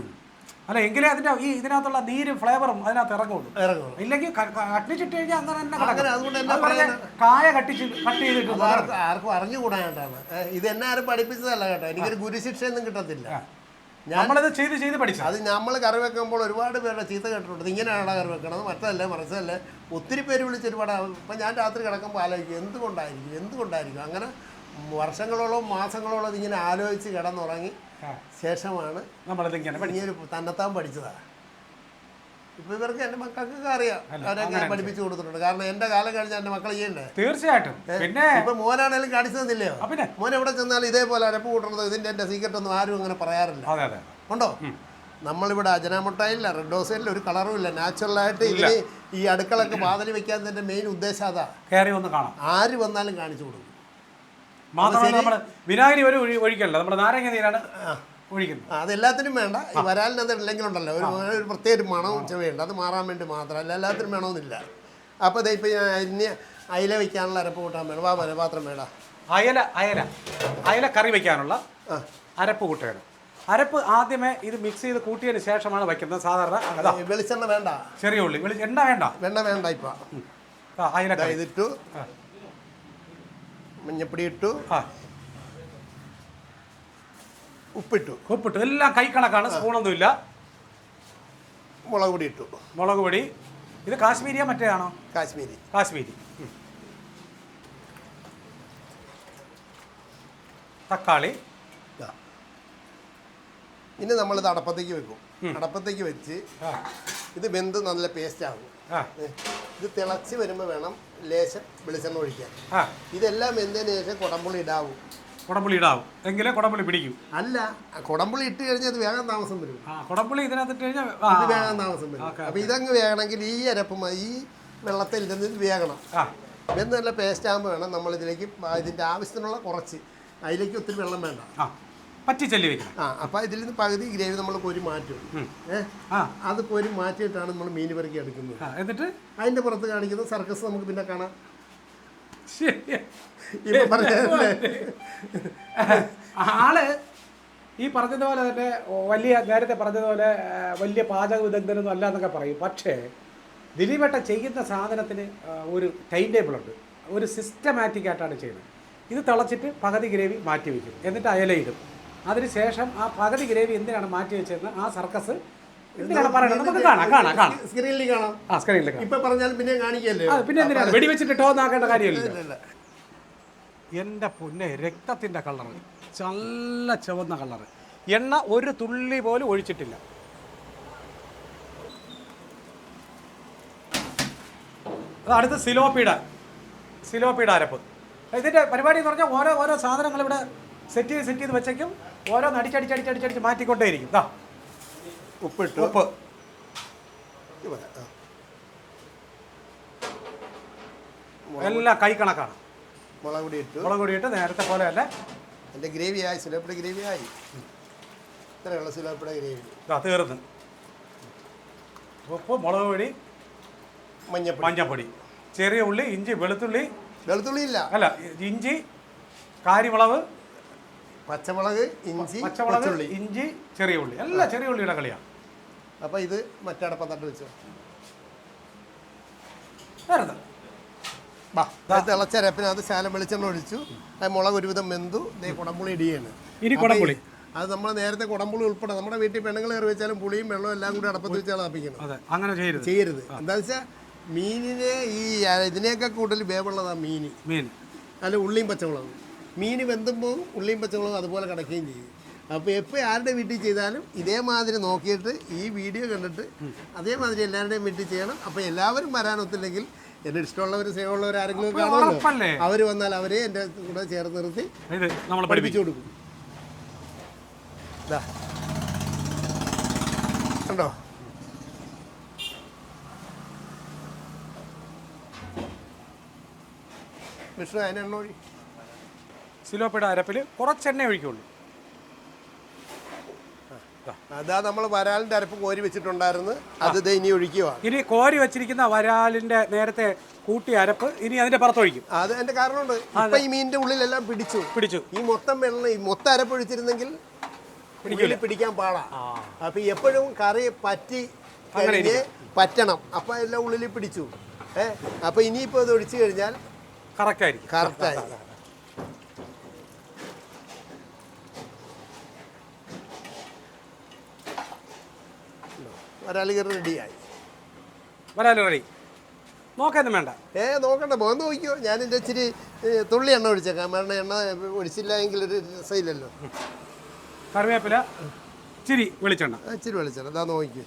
അല്ല എങ്കിലേ അതിന്റെ ഈ ഇതിനകത്തുള്ള നീരും ഫ്ലേവറും അതിനകത്ത് ഇറങ്ങുള്ളൂ.
ഇറങ്ങുള്ളൂ.
ഇല്ലെങ്കിൽ കട്ടിച്ചിട്ട് കഴിഞ്ഞാൽ അങ്ങനെ തന്നെ? കായ കട്ടിച്ച് കട്ട് ചെയ്തിട്ട്
ആർക്കും അറിഞ്ഞുകൂടാനായിട്ടാണ് ഇത് എന്നെ ആരും പഠിപ്പിച്ചതല്ല കേട്ടോ എനിക്കൊരു ഗുരുശിക്ഷയൊന്നും കിട്ടത്തില്ല.
നമ്മളിത് ചെയ്ത് ചെയ്ത് പഠിച്ചു
അത് നമ്മൾ കറി വെക്കുമ്പോൾ ഒരുപാട് പേരുടെ ചീത്ത കേട്ടിട്ടുണ്ട്. ഇങ്ങനെയാണ് കറി വെക്കണത്? മറ്റതല്ലേ മറിച്ചതല്ലേ? ഒത്തിരി പേര് വിളിച്ച് ഒരുപാട് ഇപ്പം ഞാൻ രാത്രി കിടക്കുമ്പോൾ ആലോചിക്കും എന്തുകൊണ്ടായിരിക്കും? എന്തുകൊണ്ടായിരിക്കും? അങ്ങനെ വർഷങ്ങളോളം മാസങ്ങളോളം ഇങ്ങനെ ആലോചിച്ച് കിടന്നുറങ്ങി ശേഷമാണ്
നമ്മളിത് ഇങ്ങനെ പഠിച്ചു
ഇങ്ങനെ ഒരു തന്നെത്താൻ പഠിച്ചതാണ് ഇപ്പൊ ഇവർക്ക് എന്റെ മക്കൾക്കൊക്കെ അറിയാം. അവരെ ഞാൻ പഠിപ്പിച്ചു കൊടുത്തിട്ടുണ്ട്. കാരണം എന്റെ കാലം കഴിഞ്ഞ എന്റെ മക്കൾ ചെയ്യണ്ടേ?
തീർച്ചയായിട്ടും. പിന്നെ
ഇപ്പൊ മോനാണേലും കാണിച്ചു തന്നില്ലയോ? മോൻ എവിടെ ചെന്നാലും ഇതേപോലെ അരപ്പ് കൂട്ടണത് ഇതിന്റെ എന്റെ സീക്രട്ട് ഒന്നും ആരും അങ്ങനെ പറയാറില്ല. ഉണ്ടോ? നമ്മളിവിടെ അജനാമുട്ടായില്ല റെഡ് ഡോസയില്ല ഒരു കളറും ഇല്ല. നാച്ചുറലായിട്ട് ഇതിന് ഈ അടുക്കളൊക്കെ വാതിൽ വെക്കാൻ തന്നെ മെയിൻ ഉദ്ദേശം അതാ.
കയറി കാണാം.
ആര് വന്നാലും കാണിച്ചു കൊടുക്കും.
മാത്രമല്ല നമ്മൾ വിനാഗിരി ഒരു ഒഴി ഒഴിക്കല്ല നമ്മുടെ നാരങ്ങ നീരാണ് ഒഴിക്കുന്നത്.
അതെല്ലാത്തിനും വേണ്ട. ഈ ഇല്ലെങ്കിലും ഉണ്ടല്ലോ ഒരു ഒരു പ്രത്യേക ഒരു മണവും വേണ്ട. അത് മാറാൻ വേണ്ടി മാത്രമല്ല എല്ലാത്തിനും വേണമെന്നില്ല അപ്പോൾ ഇതേ ഇപ്പം ഞാൻ അരിഞ്ഞ് അയില വയ്ക്കാനുള്ള അരപ്പ് കൂട്ടാൻ വേണം. വാ പോലെ പാത്രം വേണ്ട
അയല അയല. അയല കറി വെക്കാനുള്ള
ആ.
അരപ്പ് കൂട്ടുകയാണ്. അരപ്പ് ആദ്യമേ ഇത് മിക്സ് ചെയ്ത് കൂട്ടിയതിന് ശേഷമാണ് വയ്ക്കുന്നത്. സാധാരണ
വെളിച്ചെണ്ണ വേണ്ട.
ചെറിയ ഉള്ളി. വെളിച്ചെണ്ണ വേണ്ട.
വെണ്ണ വേണ്ട ഇപ്പം.
അയല ആ.
മഞ്ഞപ്പൊടി ഇട്ടു
ആ.
ഉപ്പിട്ടു.
ഉപ്പിട്ടു. എല്ലാം കൈ കണക്കാണ് സ്പൂണൊന്നുമില്ല.
മുളക് പൊടി ഇട്ടു
മുളക് പൊടി. ഇത് കാശ്മീരിയാ മറ്റേ ആണോ
കാശ്മീരി.
കാശ്മീരി തക്കാളി.
ഇനി ഇനി ഇത് അടപ്പത്തേക്ക് വെക്കും. അടപ്പത്തേക്ക് വെച്ച് ഇത് വെന്ത് നല്ല പേസ്റ്റ് ആകും. ഇത് തിളച്ച് വരുമ്പോൾ വേണം ലേശം വെളിച്ചെണ്ണ ഒഴിക്കാൻ. ഇതെല്ലാം വെന്തതിന് ശേഷം കുടമ്പുളി ഇടാവും.
കുടംപുളി ഇടാവും. എങ്കിലേ കുടംപുളി പിടിക്കും.
അല്ല കുടംപുളി കുടമ്പുളി ഇട്ട് കഴിഞ്ഞാൽ അത് വേഗം താമസം വരും.
കുടംപുളി ഇതിനകത്തിട്ട് കഴിഞ്ഞാൽ ആ,
ഇത് വേഗം താമസം വരും. അപ്പോൾ ഇതങ്ങ് വേണമെങ്കിൽ ഈ അരപ്പുമായി ഈ വെള്ളത്തിൽ നിന്ന് ഇത്
വേഗണം
വെന്ത് നല്ല പേസ്റ്റ് ആകുമ്പോൾ വേണം നമ്മൾ ഇതിലേക്ക് ഇതിന്റെ ആവശ്യത്തിനുള്ള കുറച്ച്. അതിലേക്ക് ഒത്തിരി വെള്ളം വേണ്ട.
പറ്റിച്ചല്ലി വെക്കണം.
ആ അപ്പോൾ ഇതിൽ നിന്ന് പകുതി ഗ്രേവി നമ്മൾ കോരി മാറ്റും.
ഏഹ്
അത് കോരി മാറ്റിയിട്ടാണ് നമ്മൾ മീൻ പെറുക്കി എടുക്കുന്നത്.
ആ, എന്നിട്ട്?
അതിന്റെ പുറത്ത് കാണിക്കുന്ന സർക്കസ് നമുക്ക് പിന്നെ കാണാം.
ശരി.
ഇപ്പൊ പറഞ്ഞതല്ലേ?
ആൾ ഈ പറഞ്ഞതുപോലെ തന്നെ വലിയ നേരത്തെ പറഞ്ഞതുപോലെ ആ, വലിയ പാചക വിദഗ്ധനൊന്നും അല്ല എന്നൊക്കെ പറയും. പക്ഷേ ദിലീപേട്ട ചെയ്യുന്ന സാധനത്തിന് ആ, ഒരു ടൈം ടേബിൾ ഉണ്ട്. ഒരു സിസ്റ്റമാറ്റിക് ആയിട്ടാണ് ചെയ്യുന്നത്. ഇത് തിളച്ചിട്ട് പകുതി ഗ്രേവി മാറ്റി വയ്ക്കും. എന്നിട്ട് അയലയിടും അതിനുശേഷം ആ പകുതി ഗ്രേവി എന്തിനാണ് മാറ്റി വെച്ചതെന്ന് ആ സർക്കസ് എന്തിനാണ് പറയുന്നത്? നമുക്ക് കാണാം കാണാം കാണാം.
സ്ക്രീനിൽ കാണാം.
ആ സ്ക്രീനിൽ കാണാം.
ഇപ്പൊ പറഞ്ഞാൽ പിന്നെ കാണിക്കല്ലേ?
പിന്നെ എന്തിനാണ്? വെടിവെച്ചിട്ട് ടോ എന്നാക്കേണ്ട കാര്യമില്ല. എന്റെ പൊന്നെ രക്തത്തിന്റെ കളർ നല്ല ചുവന്ന കളർ എണ്ണ ഒരു തുള്ളി പോലും ഒഴിച്ചിട്ടില്ല. അടുത്ത് സിലോപ്പിയുടെ സിലോപ്പിയുടെ അരപ്പ്. ഇതിന്റെ പരിപാടി എന്ന് പറഞ്ഞാൽ ഓരോ ഓരോ സാധനങ്ങൾ ഇവിടെ സെറ്റ് ചെയ്ത് സെറ്റ് ചെയ്ത് വെച്ചേക്കും. ഓരോന്ന് അടിച്ചടിച്ചടിച്ചടിച്ചടിച്ച് മാറ്റിക്കൊണ്ടേയിരിക്കും. ഇതാ
ഉപ്പിട്ടു.
ഉപ്പ്. എല്ലാം കൈ കണക്കാണ്
മുളക് പൊടി. ഇട്ടു
മുളക് പൊടി ഇട്ട് നേരത്തെ പോലെ തന്നെ
എന്റെ ഗ്രേവി ആയി സിലപ്പിടെ ഗ്രേവി ആയി. ഇത്രയുള്ള സിലപ്പിടെ ഗ്രേവി.
ഇതാ തീർന്ന്. ഉപ്പ് മുളക് പൊടി
മഞ്ഞപ്പൊടി.
മഞ്ഞപ്പൊടി. ചെറിയ ഉള്ളി ഇഞ്ചി വെളുത്തുള്ളി.
വെളുത്തുള്ളി ഇല്ല
അല്ല ഇഞ്ചി കാരിമുളക്
പച്ചമുളക് ഇഞ്ചി
പച്ചമുളക് ഇഞ്ചി ചെറിയ ഉള്ളി. എല്ലാം ചെറിയ ഉള്ളിയുടെ കളിയാണ്
അപ്പോൾ ഇത് മറ്റടപ്പം തട്ട് വെച്ചു.
വേറെ
അത് ശാലം വെളിച്ചെണ്ണ ഒഴിച്ചു. അത് മുളക് ഒരുവിധം മെന്തു കുടംപുളി ഇടിയാണ്.
ഇനി കുടംപുളി.
അത് നമ്മൾ നേരത്തെ കുടംപുളി ഉൾപ്പെടെ നമ്മുടെ വീട്ടിൽ പെണ്ണുങ്ങൾ കയറി വെച്ചാലും പുളിയും വെള്ളവും എല്ലാം കൂടി അടപ്പത്ത് വെച്ചാൽ തിളപ്പിക്കണം
അതെ അങ്ങനെ ചെയ്യരുത്.
ചെയ്യരുത്. എന്താ വെച്ചാൽ മീനിനെ ഈ ഇതിനെയൊക്കെ കൂടുതൽ വേവുള്ളതാണ് മീൻ
മീൻ.
അല്ല ഉള്ളിയും പച്ചമുളകും. മീൻ വെന്തുമ്പോൾ ഉള്ളിയും പച്ചമുളകും അതുപോലെ കിടക്കുകയും ചെയ്യും. അപ്പോൾ എപ്പോൾ ആരുടെ വീട്ടിൽ ചെയ്താലും ഇതേമാതിരി നോക്കിയിട്ട് ഈ വീഡിയോ കണ്ടിട്ട് അതേമാതിരി എല്ലാവരുടെയും വീട്ടിൽ ചെയ്യണം. അപ്പോൾ എല്ലാവരും വരാനൊത്തില്ലെങ്കിൽ എന്റെ ഇഷ്ടമുള്ളവർ സ്നേഹമുള്ളവർ ആരെങ്കിലും കാണുമല്ലോ? അവർ വന്നാൽ അവരെ എന്റെ കൂടെ ചേർന്ന് നിർത്തി
നമ്മൾ
പഠിപ്പിച്ചു കൊടുക്കും. കണ്ടോ? വിഷ്ണു അതിനെണ്ണ
സിലോപ്പിയുടെ അരപ്പിൽ കുറച്ച് എണ്ണ ഒഴിക്കുള്ളൂ.
അതാ നമ്മൾ വരാലിന്റെ അരപ്പ് കോരി വെച്ചിട്ടുണ്ടായിരുന്നു. അത് ഇനി ഒഴിക്കുവാണ്
ഇനി കോരി വെച്ചിരിക്കുന്ന വരാലിന്റെ നേരത്തെ കൂട്ടി അരപ്പ് ഇനി അതിന്റെ പുറത്തൊഴിക്കും.
അത് അതിന്റെ കാരണമുണ്ട്. ഇപ്പൊ ഈ മീനിന്റെ ഉള്ളിലെല്ലാം പിടിച്ചു.
പിടിച്ചു.
ഈ മൊത്തം വെള്ളം ഈ മൊത്തം അരപ്പ് ഒഴിച്ചിരുന്നെങ്കിൽ പിടിക്കാൻ പാടാ. അപ്പൊ എപ്പോഴും കറി പറ്റി കഴിഞ്ഞ് പറ്റണം. അപ്പൊ എല്ലാം ഉള്ളിൽ പിടിച്ചു. ഏഹ് അപ്പൊ ഇനിയിപ്പോ ഇത് ഒഴിച്ചു കഴിഞ്ഞാൽ
കറക്റ്റ് ആയിരിക്കും.
ഒരാളി കയറി റെഡിയായി.
വരാലോ റെഡി നോക്കാനും വേണ്ട.
ഏ നോക്കണ്ട. പോകാൻ നോക്കിയോ ഞാൻ എന്റെ ഇച്ചിരി തുള്ളി എണ്ണ ഒഴിച്ചേക്കാം. കാരണം എണ്ണ ഒഴിച്ചില്ല എങ്കിൽ ഒരു രസമില്ലല്ലോ.
കറിവേപ്പില ഇച്ചിരി വെളിച്ചെണ്ണ.
ഇച്ചിരി വെളിച്ചെണ്ണ. ഇതാ നോക്കി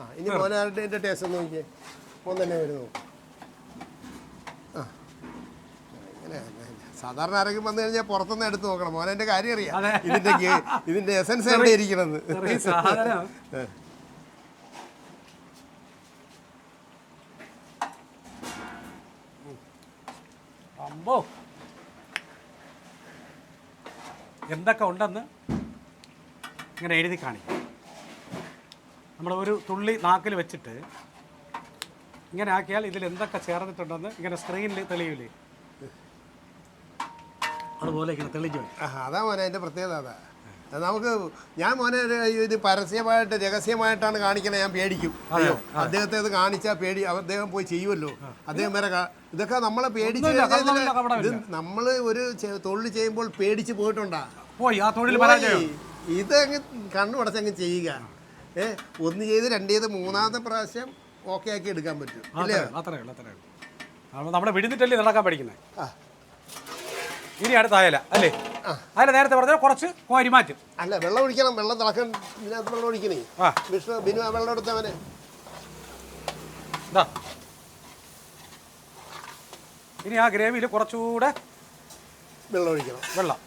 ആ ഇനി മോനാരുടെ ടേസ്റ്റ് നോക്കിയേ മോൻ തന്നെ വരുന്നു ആ ഇങ്ങനെ സാധാരണ ആരെങ്കിലും വന്നു കഴിഞ്ഞാൽ പുറത്തുനിന്ന് എടുത്ത് നോക്കണം. മോനെ എന്റെ കാര്യം അറിയാം. ഇതിന്റെ ഇതിന്റെ എസൻസ് എവിടെ ഇരിക്കണമെന്ന്
അമ്പോ. എന്തൊക്കെ ഉണ്ടെന്ന് ഇങ്ങനെ എഴുതി കാണിക്കും നമ്മൾ ഒരു തുള്ളി നാക്കിൽ വെച്ചിട്ട് ഇങ്ങനെ ആക്കിയാൽ ഇതിൽ എന്തൊക്കെ ചേർന്നിട്ടുണ്ടെന്ന് ഇങ്ങനെ സ്ക്രീനിൽ തെളിയില്ലേ അതുപോലെ ഇങ്ങനെ തെളിഞ്ഞു വരും
ആ, അതാ മോനെ അതിന്റെ പ്രത്യേകത അതാ. നമുക്ക് ഞാൻ മോനെ ഒരു ഇത് പരസ്യമായിട്ട് രഹസ്യമായിട്ടാണ് കാണിക്കണത് ഞാൻ പേടിക്കും. അയ്യോ അദ്ദേഹത്തെ അത് കാണിച്ചാൽ പേടി അദ്ദേഹം പോയി ചെയ്യുമല്ലോ അദ്ദേഹം വരെ ഇതൊക്കെ നമ്മളെ പേടിച്ച്. ഇത് നമ്മൾ ഒരു തൊഴിൽ ചെയ്യുമ്പോൾ പേടിച്ച് പോയിട്ടുണ്ടാ? കണ്ണു അടച്ചങ്ങ് ചെയ്യുക. ഏ ഒന്ന് ചെയ്ത് രണ്ട് ചെയ്ത് മൂന്നാമത്തെ പ്രാവശ്യം ഓക്കെ ആക്കി എടുക്കാൻ പറ്റും. അല്ലേ?
അത്രേ ഉള്ളൂ അത്രേ ഉള്ളൂ. നമ്മുടെ വിടുന്നിട്ടല്ലേ നടക്കാൻ പഠിക്കുന്നത്?
ആ.
ഇനി അടുത്ത അയല അല്ലേ? അയല നേരത്തെ പറഞ്ഞ കുറച്ച് കോരി മാറ്റും.
അല്ല വെള്ളം ഒഴിക്കണം വെള്ളം തിളക്കാൻ ഇതിനകത്ത് വെള്ളം ഒഴിക്കണേ.
ആ.
വിഷ്ണു ബിനു ആ വെള്ളം എടുത്തവനെ
ഇതാ ഇനി ആ ഗ്രേവിയിൽ കുറച്ചുകൂടെ
വെള്ളം ഒഴിക്കണം.
വെള്ളം.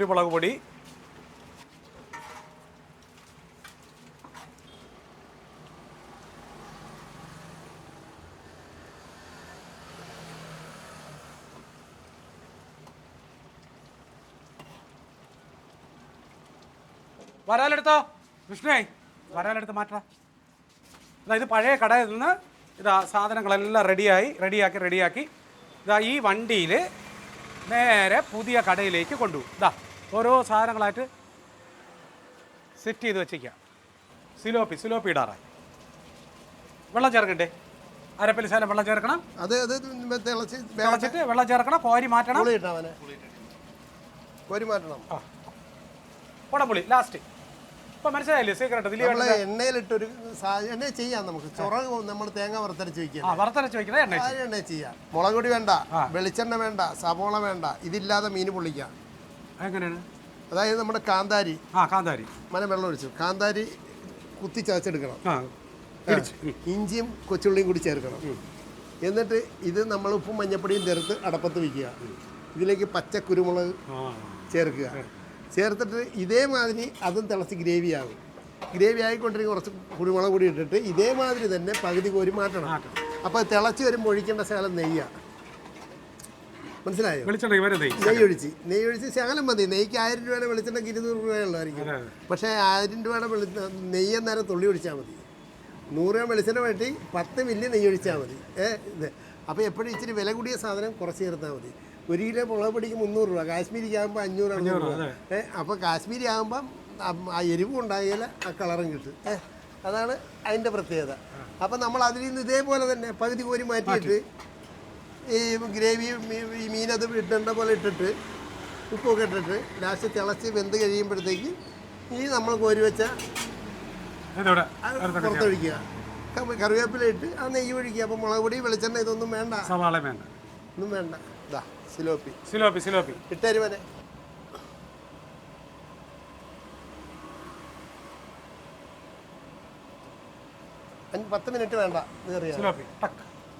കുരുമുളക് പൊടി. വരാലെടുത്തോ. വിഷ്ണുവേ വരാലെടുത്ത് മാറ്റാം ഇതാ ഇത് പഴയ കടയിൽ നിന്ന് ഇതാ സാധനങ്ങളെല്ലാം റെഡിയായി റെഡിയാക്കി റെഡിയാക്കി. ഇതാ ഈ വണ്ടിയിൽ നേരെ പുതിയ കടയിലേക്ക് കൊണ്ടുപോകും. ഇതാ. ഓരോ സാധനങ്ങളായിട്ട് സെറ്റ് ചെയ്ത് വെച്ചേക്കാം സിലോപ്പി സിലോപ്പി ഇടാറായി. വെള്ളം ചേർക്കണ്ടേ? അരപ്പലി സാധനം വെള്ളം ചേർക്കണം.
അത് അത് തിളച്ച്
തിളച്ചിട്ട് വെള്ളം ചേർക്കണം കോരി മാറ്റണം.
പുളി കോരി മാറ്റണം.
കുടംപുളി ലാസ്റ്റ് ഇപ്പൊ മനസ്സിലായില്ലേ സീക്രട്ട്
എണ്ണയിലിട്ടൊരു എണ്ണ ചെയ്യാം നമുക്ക്. ചൊറ നമ്മൾ തേങ്ങ വറുത്തരച്ച് വെക്കാം
ആ വറുത്തരച്ച് വെക്കുന്നത് എണ്ണ
ആ എണ്ണ ചെയ്യാം. മുളക് പൊടി വേണ്ട വെളിച്ചെണ്ണ വേണ്ട സവോള വേണ്ട ഇതില്ലാതെ മീൻ പൊള്ളിക്കാം.
എങ്ങനെയാണ്?
അതായത് നമ്മുടെ കാന്താരി.
ആ കാന്താരി.
മന വെള്ളം ഒഴിച്ചു. കാന്താരി കുത്തി ചതച്ചെടുക്കണം.
ആ
ഇഞ്ചിയും കൊച്ചുള്ളിയും കൂടി ചേർക്കണം. എന്നിട്ട് ഇത് നമ്മൾ ഉപ്പും മഞ്ഞപ്പൊടിയും ചേർത്ത് അടപ്പത്ത് വയ്ക്കുക ഇതിലേക്ക് പച്ച കുരുമുളക് ചേർക്കുക. ചേർത്തിട്ട് ഇതേമാതിരി അതും തിളച്ച് ഗ്രേവി ആകും. ഗ്രേവി ആയിക്കൊണ്ടിരിക്കും കുറച്ച് കുരുമുളക് കൂടി ഇട്ടിട്ട് ഇതേമാതിരി തന്നെ പകുതി കോരി മാറ്റണം. അപ്പോൾ തിളച്ച് വരുമ്പോൾ ഒഴിക്കേണ്ട ശകലം നെയ്യാണ് മനസ്സിലായോ?
വെളിച്ചെണ്ണ ഇവരെ നെയ്യ്
നെയ്യ് ഒഴിച്ച്. നെയ്യ് ഒഴിച്ച് ശകലം മതി. നെയ്ക്ക് ആയിരം രൂപയുടെ വെളിച്ചെണ്ണയ്ക്ക് ഇരുന്നൂറ് രൂപയുള്ളതായിരിക്കും പക്ഷെ ആയിരം രൂപയുടെ വെളി നെയ്യ് നേരം തുള്ളി ഒഴിച്ചാൽ മതി. നൂറ് ഗ്രാം വെളിച്ചെണ്ണ വേണ്ടി പത്ത് മില്ലി നെയ്യ് ഒഴിച്ചാൽ മതി. ഏ ഇത്. അപ്പോൾ എപ്പോഴും ഇച്ചിരി വില കൂടിയ സാധനം കുറച്ച് ചേർത്താൽ മതി. ഒരു കിലോ മുളക് പൊടിക്ക് മുന്നൂറ് രൂപ. കാശ്മീരിക്ക് ആകുമ്പോൾ അഞ്ഞൂറ് അഞ്ഞൂറ് രൂപ. ഏ അപ്പോൾ കാശ്മീരി ആകുമ്പം ആ- എരിവും ഉണ്ടായാൽ ആ കളറും കിട്ടും. ഏ അതാണ് അതിന്റെ പ്രത്യേകത. അപ്പം നമ്മൾ അതിൽ നിന്ന് ഇതേപോലെ തന്നെ പകുതി കോരി മാറ്റിയിട്ട് ഈ ഗ്രേവി ഈ മീനത് ഇട്ടേണ്ട പോലെ ഇട്ടിട്ട് ഉപ്പൊക്കെ ഇട്ടിട്ട് ലാസ്റ്റ് തിളച്ച് വെന്ത് കഴിയുമ്പോഴത്തേക്ക് ഈ നമ്മൾ കോരി വെച്ച പുറത്തൊഴിക്കുക. കറിവേപ്പില ഇട്ട് ആ നെയ്യ് ഒഴിക്കുക. അപ്പോൾ മുളക് പൊടി വെളിച്ചെണ്ണ ഇതൊന്നും വേണ്ട.
സവാള വേണ്ട.
ഒന്നും വേണ്ട. ഇതാ സിലോപ്പി.
സിലോപ്പി സിലോപ്പി.
ഇട്ടരുവനെ പത്ത് മിനിറ്റ് വേണ്ട
കറിയാ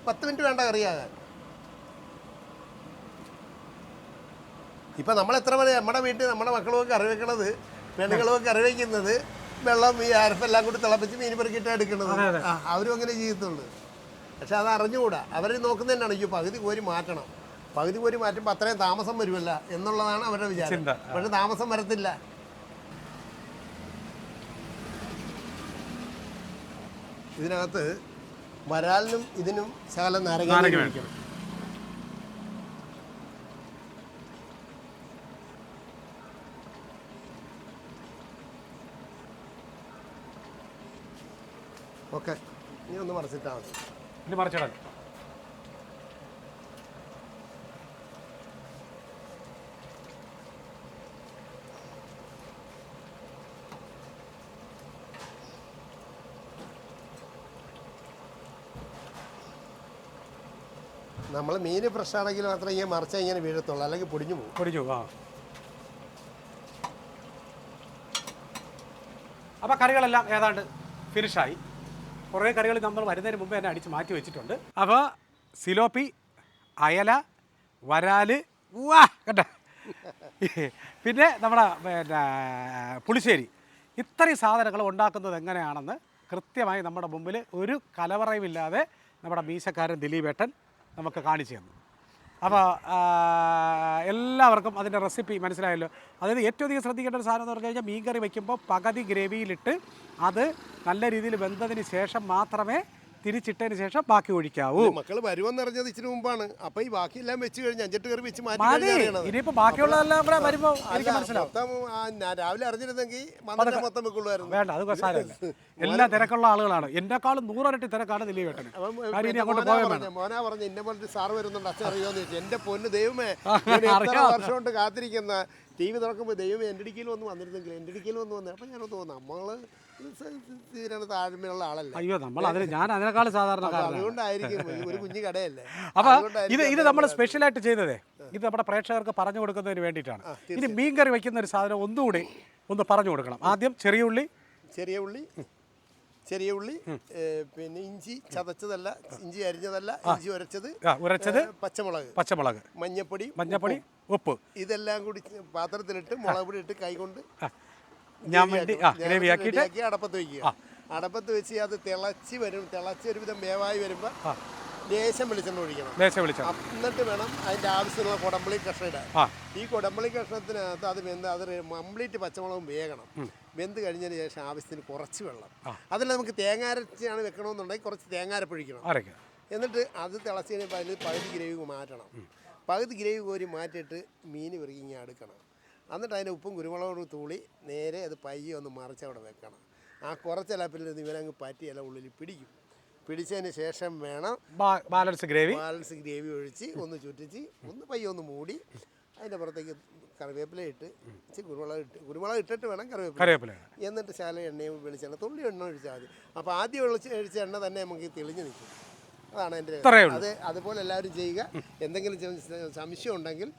പത്ത് മിനിറ്റ് വേണ്ട കറിയാകാൻ. ഇപ്പം നമ്മൾ എത്ര മണി നമ്മുടെ വീട്ടിൽ നമ്മുടെ മക്കളൊക്കെ കറി വെക്കണത് പെണ്ണുങ്ങളൊക്കെ കറി വയ്ക്കുന്നത് വെള്ളം ഈ അരപ്പെല്ലാം കൂടി തിളപ്പിച്ച് മീൻ പെറുക്കിയിട്ട് എടുക്കുന്നത്. അവരും അങ്ങനെ ചെയ്യത്തുള്ളൂ. പക്ഷെ അത് അറിഞ്ഞുകൂടാ? അവർ നോക്കുന്നത് തന്നെയാണ് ഈ പകുതി കോരി മാറ്റണം. പകുതി കോരി മാറ്റുമ്പോൾ അത്രയും താമസം വരുമല്ല എന്നുള്ളതാണ് അവരുടെ വിചാരം. പക്ഷെ താമസം വരത്തില്ല. ഇതിനകത്ത് വരാലിനും ഇതിനും ശകലം നാരങ്ങ
നാരങ്ങ
ഓക്കെ നീ ഒന്ന് മറിച്ചിട്ടാ മതി.
ഇനി മറിച്ചിടാൻ
നമ്മൾ മീൻ ഫ്രഷ് ആണെങ്കിൽ മാത്രമേ ഇങ്ങനെ മറിച്ച ഇങ്ങനെ വീഴത്തുള്ളൂ. അല്ലെങ്കിൽ പൊടിഞ്ഞു പോകും.
പൊടിഞ്ഞു ആ. അപ്പോൾ കറികളെല്ലാം ഏതാണ്ട് ഫിനിഷായി കുറേ കറികൾ നമ്മൾ വരുന്നതിന് മുമ്പ് തന്നെ അടിച്ച് മാറ്റി വെച്ചിട്ടുണ്ട്. അപ്പോൾ സിലോപ്പി അയല വരാൽ വാ കേട്ടോ പിന്നെ നമ്മുടെ പിന്നെ പുളിശ്ശേരി. ഇത്രയും സാധനങ്ങൾ ഉണ്ടാക്കുന്നത് എങ്ങനെയാണെന്ന് കൃത്യമായി നമ്മുടെ മുമ്പിൽ ഒരു കലവറയുമില്ലാതെ നമ്മുടെ മീശക്കാരൻ ദിലീപേട്ടൻ നമുക്ക് കാണിച്ചു തന്നു. അപ്പോൾ എല്ലാവർക്കും അതിന്റെ റെസിപ്പി മനസ്സിലായല്ലോ. അതായത് ഏറ്റവും അധികം ശ്രദ്ധിക്കേണ്ട ഒരു സാധനം എന്ന് പറഞ്ഞു കഴിഞ്ഞാൽ മീൻ കറി വയ്ക്കുമ്പോൾ പകുതി ഗ്രേവിയിലിട്ട് അത് നല്ല രീതിയിൽ വെന്തതിന് ശേഷം മാത്രമേ തിരിച്ചിട്ടതിന് ശേഷം ബാക്കി ഒഴിക്കാവൂ.
മക്കൾ വരുമെന്നറിഞ്ഞത് ഇച്ചിരി മുമ്പാണ്. അപ്പൊ ഈ ബാക്കി എല്ലാം വെച്ച് കഴിഞ്ഞ് അഞ്ചെട്ട് കയറി വെച്ച് മാറ്റി അറിയണത്.
ബാക്കിയുള്ളതെല്ലാം കൂടെ വരുമ്പോൾ എനിക്ക് മനസ്സിലാവും.
രാവിലെ അറിഞ്ഞിരുന്നെങ്കിൽ മൊത്തം വെക്കുള്ളായിരുന്നു.
വേണ്ട അത് സാരമില്ല. എല്ലാ തിരക്കുള്ള ആളുകളാണ്. എന്നെക്കാളും നൂറരട്ടി തിരക്കാണ്
അപ്പം
കാര്യം അങ്ങോട്ട്
മോനാ
പോകാൻ
മോനാ പറഞ്ഞ എന്നെ പോലത്തെ സാറ് വരുന്നുണ്ട് അച്ഛൻ അറിയോന്ന് ചോദിച്ചു. എന്റെ പൊന്ന് ദൈവമേ വർഷം കൊണ്ട് കാത്തിരിക്കുന്ന ടി വി തുറക്കുമ്പോൾ ദൈവം എന്റെ ഇടുക്കിയിൽ വന്ന് വന്നിരുന്നെങ്കിൽ എന്റെ ഇടുക്കിയിൽ വന്ന് വന്നത് അപ്പം ഞാൻ തോന്നുന്നു നമ്മൾ തീരാണ് താഴ്മയുള്ള ആളല്ല?
അയ്യോ നമ്മൾ അതിന് ഞാൻ അതിനേക്കാൾ സാധാരണ
അതുകൊണ്ടായിരിക്കും ഒരു കുഞ്ഞു കടയല്ലേ?
അപ്പൊ
അതുകൊണ്ടായിരിക്കും
ഇത് ഇത് നമ്മൾ സ്പെഷ്യലായിട്ട് ചെയ്തതേ ഇത് നമ്മുടെ പ്രേക്ഷകർക്ക് പറഞ്ഞു കൊടുക്കുന്നതിന് വേണ്ടിയിട്ടാണ്. ഇനി മീൻ കറി വയ്ക്കുന്ന ഒരു സാധനം ഒന്നുകൂടി ഒന്ന് പറഞ്ഞു കൊടുക്കണം. ആദ്യം ചെറിയ ഉള്ളി.
ചെറിയ ഉള്ളി ചെറിയ ഉള്ളി പിന്നെ ഇഞ്ചി ചതച്ചതല്ല ഇഞ്ചി അരിഞ്ഞതല്ല ഇഞ്ചി ഉരച്ചത്
ഉരച്ചത്
പച്ചമുളക്.
പച്ചമുളക്.
മഞ്ഞപ്പൊടി
മഞ്ഞപ്പൊടി ഉപ്പ്.
ഇതെല്ലാം കൂടി പാത്രത്തിലിട്ട് മുളക് പൊടി ഇട്ട് കൈകൊണ്ട്
ഞാൻ വേണ്ടി ആ
അടപ്പത്ത് വയ്ക്കുക അടപ്പത്ത് വെച്ച് അത് തിളച്ച് വരും. തിളച്ച് ഒരുവിധം വേവായി വരുമ്പോൾ ദേശം വെളിച്ചെണ്ണ ഒഴിക്കണം.
ലേശം
വെളിച്ചെണ്ണ. എന്നിട്ട് വേണം അതിന്റെ ആവശ്യമുള്ള കൊടമ്പളി കഷ്ണം ഇടാൻ. ഈ കൊടമ്പളി കഷ്ണത്തിനകത്ത് അത് വെന്ത് അത് കംപ്ലീറ്റ് പച്ചമുളകും വേകണം. വെന്ത് കഴിഞ്ഞതിന് ശേഷം ആവശ്യത്തിന് കുറച്ച് വെള്ളം. അതിൽ നമുക്ക് തേങ്ങാരച്ചാണ് വെക്കണമെന്നുണ്ടെങ്കിൽ കുറച്ച്
തേങ്ങാരപ്പൊഴിക്കണം
എന്നിട്ട് അത് തിളച്ച് കഴിയുമ്പോൾ അതിൽ പകുതി ഗ്രേവി മാറ്റണം. പകുതി ഗ്രേവി കോരി മാറ്റിയിട്ട് മീൻ വെറുക്കി ഇങ്ങനെ അടുക്കണം. എന്നിട്ട് അതിന്റെ ഉപ്പും കുരുമുളകും തൂളി നേരെ അത് പയ്യെ ഒന്ന് മറിച്ച് അവിടെ വെക്കണം. ആ കുറച്ച് നിന്ന് ഇവനങ്ങ് പറ്റി ഇല ഉള്ളിൽ പിടിക്കും. പിടിച്ചതിന് ശേഷം വേണം
ബാലൻസ് ഗ്രേവി.
ബാലൻസ് ഗ്രേവി ഒഴിച്ച് ഒന്ന് ചുറ്റിച്ച് ഒന്ന് പയ്യെ ഒന്ന് മൂടി അതിന്റെ പുറത്തേക്ക് കറിവേപ്പില ഇട്ട് ഇച്ചിരി കുരുമുളക് ഇട്ട് കുരുമുളക് ഇട്ടിട്ട് വേണം കറിവേപ്പില.
കറിവേപ്പിലയാണ്
എന്നിട്ട് ശാല എണ്ണയും വെളിച്ചെണ്ണ തുള്ളി എണ്ണ ഒഴിച്ചാൽ മതി. അപ്പോൾ ആദ്യം ഒഴിച്ച് ഒഴിച്ച എണ്ണ തന്നെ നമുക്ക് തെളിഞ്ഞ് നിൽക്കും. അതാണ്
എന്റെ
അത് അതുപോലെ എല്ലാവരും ചെയ്യുക. എന്തെങ്കിലും സംശയം ഉണ്ടെങ്കിൽ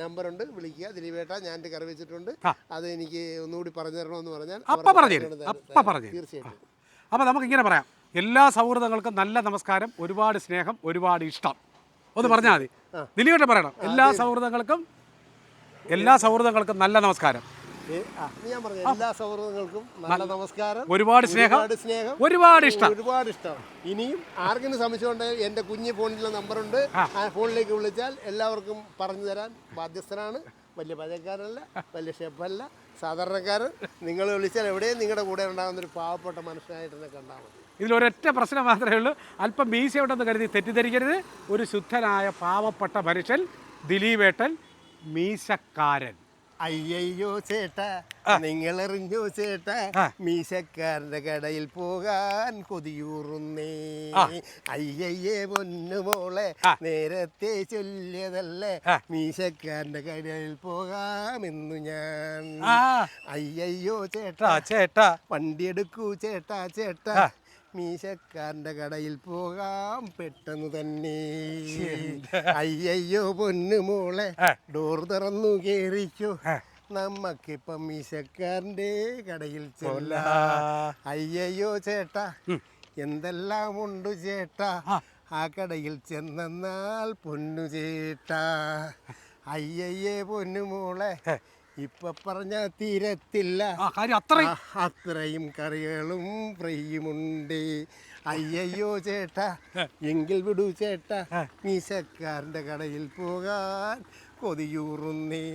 നമ്പർ ഉണ്ട് വിളിക്കുക. ദിലീപേട്ട ഞാൻ എന്റെ കറി വെച്ചിട്ടുണ്ട്. അത് എനിക്ക് ഒന്നുകൂടി പറഞ്ഞു തരണമെന്ന് പറഞ്ഞാൽ
അപ്പ പറഞ്ഞു അപ്പ പറഞ്ഞു
തീർച്ചയായിട്ടും.
അപ്പോൾ നമുക്ക് ഇങ്ങനെ പറയാം. എല്ലാ സൗഹൃദങ്ങൾക്കും നല്ല നമസ്കാരം ഒരുപാട് സ്നേഹം ഒരുപാട് ഇഷ്ടം. ഒന്ന് പറഞ്ഞാൽ മതി. ദിലീപേട്ട പറയണം. എല്ലാ സൗഹൃദങ്ങൾക്കും എല്ലാ സൗഹൃദങ്ങൾക്കും നല്ല നമസ്കാരം.
ഞാൻ പറഞ്ഞു എല്ലാ സൗഹൃദങ്ങൾക്കും നല്ല നമസ്കാരം.
ഒരുപാട് സ്നേഹം.
ഒരുപാട് സ്നേഹം.
ഒരുപാട് ഇഷ്ടം.
ഒരുപാട് ഇഷ്ടം. ഇനിയും ആർക്കെങ്കിലും സംശയമുണ്ടെങ്കിൽ എന്റെ കുഞ്ഞ് ഫോണിലെ നമ്പറുണ്ട്. ആ. ഫോണിലേക്ക് വിളിച്ചാൽ എല്ലാവർക്കും പറഞ്ഞു തരാൻ ബാധ്യസ്ഥനാണ്. വലിയ പഴയക്കാരല്ല വലിയ ഷെഫല്ല സാധാരണക്കാരൻ. നിങ്ങൾ വിളിച്ചാൽ എവിടെയും നിങ്ങളുടെ കൂടെ ഉണ്ടാകുന്ന ഒരു പാവപ്പെട്ട മനുഷ്യനായിട്ട് തന്നെ കണ്ടാൽ മതി.
ഇതിലൊരൊറ്റ പ്രശ്നം മാത്രമേ ഉള്ളൂ. അല്പം മീശയുണ്ടെന്ന് കരുതി തെറ്റിദ്ധരിക്കരുത്. ഒരു ശുദ്ധനായ പാവപ്പെട്ട മനുഷ്യൻ ദിലീപേട്ടൻ മീശക്കാരൻ.
അയ്യയ്യോ ചേട്ട നിങ്ങൾ എറിഞ്ഞോ ചേട്ട മീശക്കാരന്റെ കടയിൽ പോകാൻ കൊതിയൂറുന്നേ. അയ്യയ്യേ പൊന്നുമോളെ നേരത്തെ ചൊല്ലിയതല്ലേ മീശക്കാരന്റെ കടയിൽ പോകാമെന്നു ഞാൻ. അയ്യയ്യോ ചേട്ടാ
ചേട്ടാ ചേട്ടാ.
വണ്ടി എടുക്കൂ ചേട്ടാ. ചേട്ടാ മീശക്കാരന്റെ കടയിൽ പോകാം പെട്ടെന്ന് തന്നെ. അയ്യയ്യോ പൊന്നുമോളെ ഡോർ തുറന്നു കേറിക്കോ. നമ്മക്കിപ്പം മീശക്കാരന്റെ കടയിൽ ചെല്ല. അയ്യയ്യോ ചേട്ട എന്തെല്ലാം ഉണ്ട് ചേട്ട? ആ. കടയിൽ ചെന്നാൽ പൊന്നു ചേട്ടാ. അയ്യയ്യേ പൊന്നുമോളെ ഇപ്പൊ പറഞ്ഞ തീരത്തില്ല.
ആ കാര്യം അത്രയും.
കറികളും ഫ്രൈയുമുണ്ട്. അയ്യയ്യോ ചേട്ടാ. എങ്കിൽ വിടൂ ചേട്ടാ. മീശക്കാരന്റെ കടയിൽ പോകാൻ കൊതിയൂറുന്നേ.